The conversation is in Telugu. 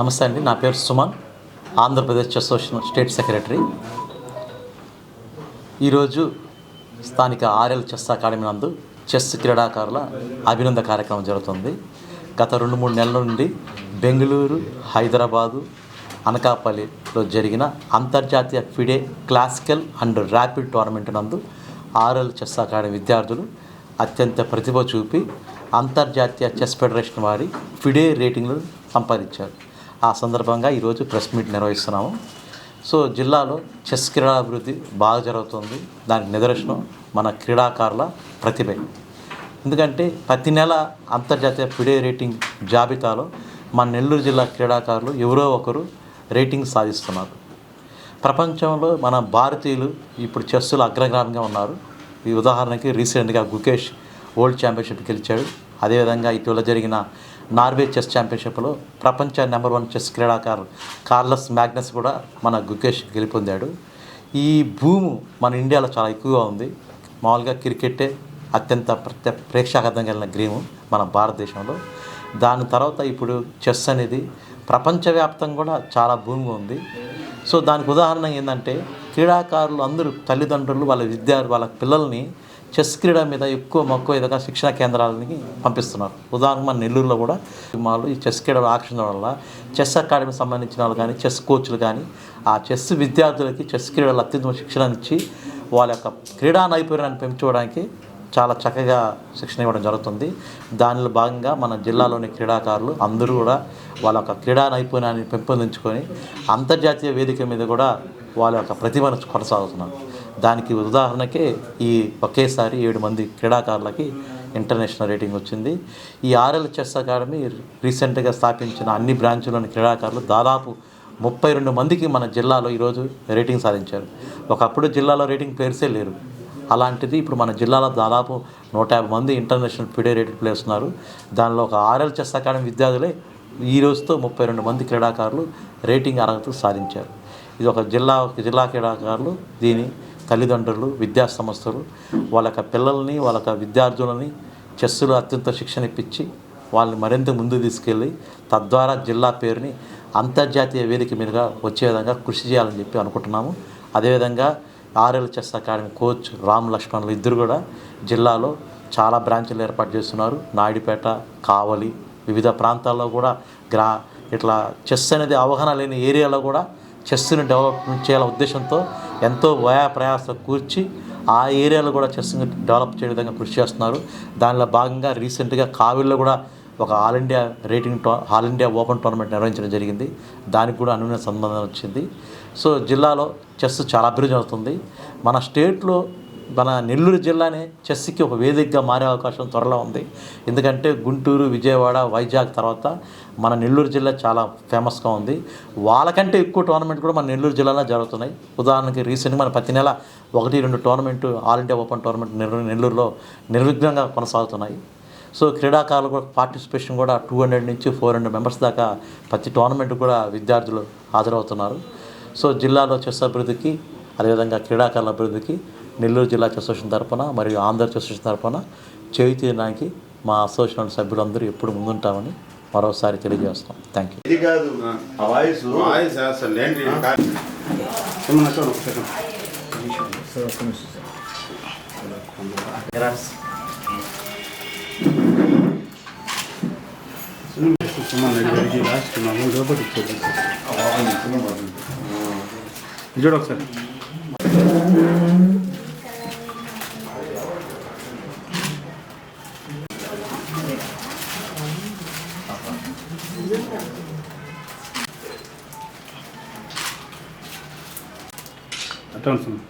నమస్తే అండి నా పేరు Suman Andhra Pradesh chess association state secretary. ఈరోజు స్థానిక ఆర్ఎల్ చెస్ అకాడమీ నందు చెస్ క్రీడాకారుల అభినంద కార్యక్రమం జరుగుతుంది. గత రెండు మూడు నెలల నుండి బెంగళూరు హైదరాబాదు అనకాపల్లిలో జరిగిన అంతర్జాతీయ FIDE classical and rapid tournament నందు ఆర్ఎల్ చెస్ అకాడమీ విద్యార్థులు అత్యంత ప్రతిభ చూపి అంతర్జాతీయ చెస్ ఫెడరేషన్ వారి ఫిడే రేటింగ్లు సంపాదించారు. ఆ సందర్భంగా ఈరోజు ప్రెస్ మీట్ నిర్వహిస్తున్నాము. సో జిల్లాలో చెస్ క్రీడా అభివృద్ధి బాగా జరుగుతుంది. దానికి నిదర్శనం మన క్రీడాకారుల ప్రతిభ. ఎందుకంటే ప్రతి నెల అంతర్జాతీయ ఫిడే రేటింగ్ జాబితాలో మన నెల్లూరు జిల్లా క్రీడాకారులు ఎవరో ఒకరు రేటింగ్ సాధిస్తున్నారు. ప్రపంచంలో మన భారతీయులు ఇప్పుడు చెస్సులో అగ్రగ్రామంగా ఉన్నారు. ఈ ఉదాహరణకి రీసెంట్గా గుకేష్ వరల్డ్ ఛాంపియన్షిప్ గెలిచాడు. అదేవిధంగా ఇటీవల జరిగిన నార్వే చెస్ ఛాంపియన్షిప్లో ప్రపంచ నెంబర్ వన్ చెస్ క్రీడాకారు కార్లస్ మ్యాగ్నస్ కూడా మన గుకేష్ గెలుపొందాడు. ఈ భూము మన ఇండియాలో చాలా ఎక్కువగా ఉంది. మామూలుగా క్రికెటే అత్యంత ప్రత్య ప్రేక్షాగతం కలిగిన గేమ్ మన భారతదేశంలో. దాని తర్వాత ఇప్పుడు చెస్ అనేది ప్రపంచవ్యాప్తంగా కూడా చాలా భూమి ఉంది. సో దానికి ఉదాహరణ ఏంటంటే క్రీడాకారులు అందరూ తల్లిదండ్రులు వాళ్ళ విద్యార్థి వాళ్ళ పిల్లల్ని చెస్ క్రీడ మీద ఎక్కువ మక్కువ విధంగా శిక్షణ కేంద్రాలకి పంపిస్తున్నారు. ఉదాహరణకు మన నెల్లూరులో కూడా వాళ్ళు ఈ చెస్ క్రీడ ఆకర్షణ వల్ల చెస్ అకాడమీకి సంబంధించిన వాళ్ళు కానీ చెస్ కోచ్లు కానీ ఆ చెస్ విద్యార్థులకి చెస్ క్రీడలు అత్యుత్తమ శిక్షణ ఇచ్చి వాళ్ళ యొక్క క్రీడా నైపుణ్యాన్ని పెంచుకోవడానికి చాలా చక్కగా శిక్షణ ఇవ్వడం జరుగుతుంది. దానిలో భాగంగా మన జిల్లాలోని క్రీడాకారులు అందరూ కూడా వాళ్ళ యొక్క క్రీడా నైపుణ్యాన్ని పెంపొందించుకొని అంతర్జాతీయ వేదిక మీద కూడా వాళ్ళ యొక్క ప్రతిభను కొనసాగుతున్నారు దానికి ఉదాహరణకే ఈ ఒకేసారి ఏడు మంది క్రీడాకారులకి ఇంటర్నేషనల్ రేటింగ్ వచ్చింది. ఈ ఆర్ఎల్ చెస్ అకాడమీ రీసెంట్గా స్థాపించిన అన్ని బ్రాంచ్లోని క్రీడాకారులు దాదాపు ముప్పై రెండు మందికి మన జిల్లాలో ఈరోజు రేటింగ్ సాధించారు. ఒకప్పుడు జిల్లాలో రేటింగ్ ప్లేయర్సే లేరు. అలాంటిది ఇప్పుడు మన జిల్లాలో దాదాపు నూట యాభై మంది ఇంటర్నేషనల్ ఫిడే రేటెడ్ ప్లేయర్స్ ఉన్నారు. దానిలో ఒక ఆర్ఎల్ చెస్ అకాడమీ విద్యార్థులే ఈ రోజుతో ముప్పై రెండు మంది క్రీడాకారులు రేటింగ్ అర్హత సాధించారు. ఇది ఒక జిల్లా జిల్లా క్రీడాకారులు దీని తల్లిదండ్రులు విద్యా సంస్థలు వాళ్ళ యొక్క పిల్లల్ని వాళ్ళ యొక్క విద్యార్థులని చెస్సులో అత్యంత శిక్షణ ఇప్పించి వాళ్ళని మరింత ముందుకు తీసుకెళ్ళి తద్వారా జిల్లా పేరుని అంతర్జాతీయ వేదిక మీదుగా వచ్చే విధంగా కృషి చేయాలని చెప్పి అనుకుంటున్నాము. అదేవిధంగా RL chess academy coach Ram లక్ష్మణ్లు ఇద్దరు కూడా జిల్లాలో చాలా బ్రాంచ్లు ఏర్పాటు చేస్తున్నారు. నాయుడుపేట కావలి వివిధ ప్రాంతాల్లో కూడా గ్రా ఇట్లా చెస్ అనేది అవగాహన లేని ఏరియాలో కూడా చెస్ని డెవలప్మెంట్ చేయాల ఉద్దేశంతో ఎంతో వయా ప్రయాసం కూర్చి ఆ ఏరియాలో కూడా చెస్ని డెవలప్ చేయే విధంగా కృషి చేస్తున్నారు. దానిలో భాగంగా రీసెంట్గా కావిల్లో కూడా ఒక all India rating to all India open tournament నిర్వహించడం జరిగింది. దానికి కూడా అనుగుణ సంబంధం వచ్చింది. సో జిల్లాలో చెస్ చాలా అభివృద్ధి అవుతుంది మన స్టేట్లో మన నెల్లూరు జిల్లానే చెస్కి ఒక వేదికగా మారే అవకాశం త్వరలో ఉంది. ఎందుకంటే గుంటూరు విజయవాడ వైజాగ్ తర్వాత మన నెల్లూరు జిల్లా చాలా ఫేమస్గా ఉంది. వాళ్ళకంటే ఎక్కువ టోర్నమెంట్ కూడా మన నెల్లూరు జిల్లాలో జరుగుతున్నాయి. ఉదాహరణకి రీసెంట్గా మన ప్రతి నెల ఒకటి రెండు tournament all India open tournament Nellore నెల్లూరులో నిర్విఘ్నంగా కొనసాగుతున్నాయి. సో క్రీడాకారులు కూడా పార్టిసిపేషన్ కూడా టూ హండ్రెడ్ నుంచి ఫోర్ హండ్రెడ్ మెంబర్స్ దాకా ప్రతి టోర్నమెంట్ కూడా విద్యార్థులు హాజరవుతున్నారు. సో జిల్లాలో చెస్ అభివృద్ధికి అదేవిధంగా క్రీడాకారుల అభివృద్ధికి నెల్లూరు జిల్లా చెస్ అసోసియేషన్ తరపున మరియు ఆంధ్ర చెస్ అసోసియేషన్ తరపున చేయి తీయడానికి మా అసోసియేషన్ సభ్యులందరూ ఎప్పుడు ముందుంటామని మరోసారి తెలియజేస్తాం థ్యాంక్ యూ ఇది కాదు. ఆ వాయిస్. వాయిస్ అసలు ఏంటి ఏమన్నా చూడు ఒక Johnson.